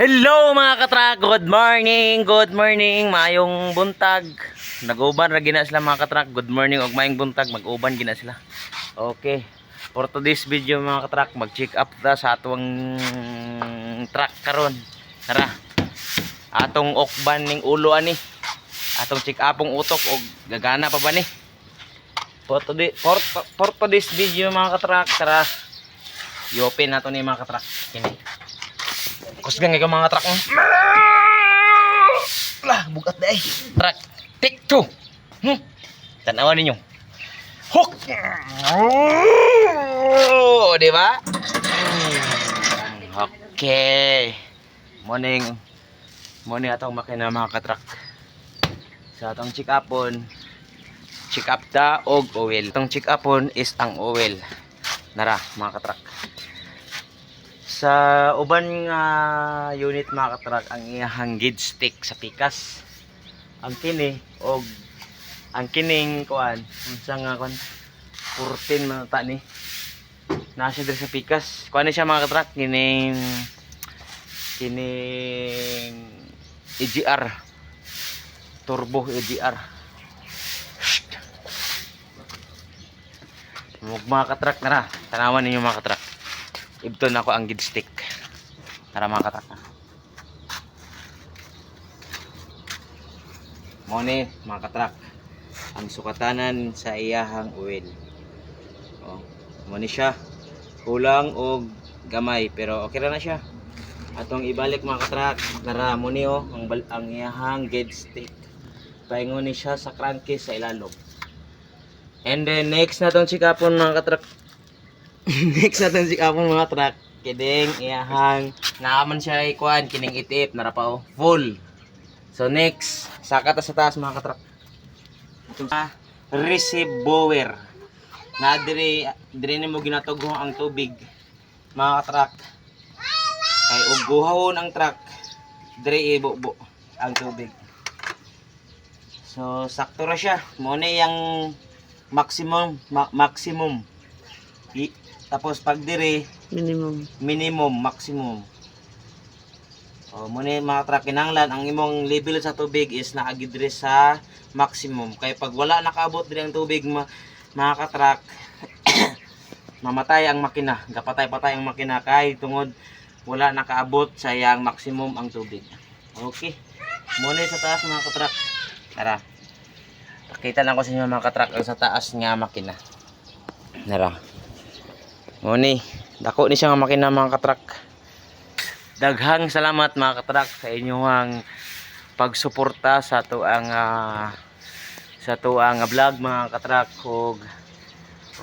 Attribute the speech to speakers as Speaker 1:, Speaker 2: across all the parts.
Speaker 1: Hello mga katrak, good morning, good morning, mayong buntag. Nag-uban ra gina sila mga katrak, good morning og mayong buntag, mag-uban gina sila. Okay, for today's video mga katrak, mag-check up ta sa atong truck karon. Tara, atong okban ning ulo ani. Atong check upong utok og gagana pa ba ni? For, today, for, for today's video mga katrak, tara. I-open nato ni mga katrak. Kini. Kusgan nga mga truck mo. Lah, bukat na eh. Truck. Take two. Hmm. Tanawan ninyo. Hook! Oh, di ba? Hmm. Okay. Morning. Morning atong makina mga katrak. Sa atong check upon, check up ta og oil. Itong check upon is ang oil. Nara, mga katrak sa uban nga unit mga katrak ang iyahang gauge stick sa pikas. Ang kini og ang kining kuan unsa nga kuan 14 man ta ni. Nasa diri sa pikas. Kuan ni siya mga katrak kining kining EGR turbo EGR Mug mga katrak na ra tanawan ninyo mga katrak Ibton ako ang gid stick. Para makatak na. Mo ni mga katrak. Ang sukatanan sa iyahang oil. Oh, mo ni siya. Kulang og gamay pero okay ra na siya. Atong ibalik mga katrak. Nara mo ni oh ang, ang iyahang gauge stick. Paingon ni siya sa crankcase sa ilalom. And then next na tong chikapon mga katrak next natin si kapon mga truck. Kining iyahang naaman siya ikuan kining itiip narapaw full. So next saka ta sa taas mga katruck ito sa receiver na diri diri nimo ginatugong ang tubig mga katruck kay ug guhawon ang truck diri ibubo ang tubig. So sakto ra siya. Mo na yung maximum ma- maximum. I- tapos pag dire
Speaker 2: Minimum.
Speaker 1: minimum, maximum. O, muna yung mga truck kinanglan, ang imong level sa tubig is naagidre sa maximum. Kaya pag wala nakaabot dire ang tubig, ma mga katrak, mamatay ang makina. Gapatay-patay ang makina kay tungod wala nakaabot sa yang maximum ang tubig. Okay. Muna sa taas mga katrak. Tara. Pakita lang ko sa inyo mga katrak ang sa taas nga makina. Tara. Muni, dako ni siya nga makina mga katrak. Daghang salamat mga katrak sa inyong pagsuporta sa tuang ah, sa tuang vlog mga katrak. Og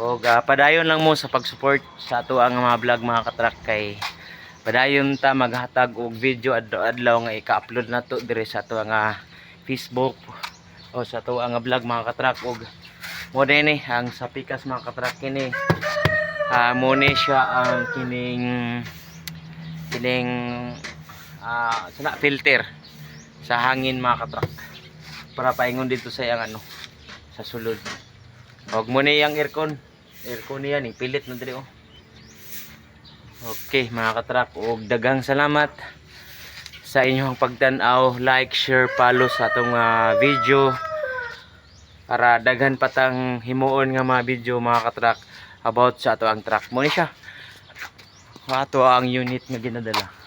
Speaker 1: og ah, padayon lang mo sa pagsupport sa tuang mga vlog mga katrak kay padayon ta maghatag og video adlaw-adlaw nga ika-upload nato dire sa tuang ah, Facebook o sa tuang vlog mga katrak. Og mo din ang sa pikas mga katrak kini uh, muna siya ang kining kining ah sana filter sa hangin mga katrak. Para paingon dito sa yang ano sa sulod. Huwag muna yung aircon. Aircon niya ni pilit na diri oh. Okay mga katrak og dagang salamat sa inyong pagtanaw. Like share follow sa atong ah, video. Para daghan patang himuon nga mga video mga katrak about sa ato ang truck. Mo ni siya. Ato ang unit nga ginadala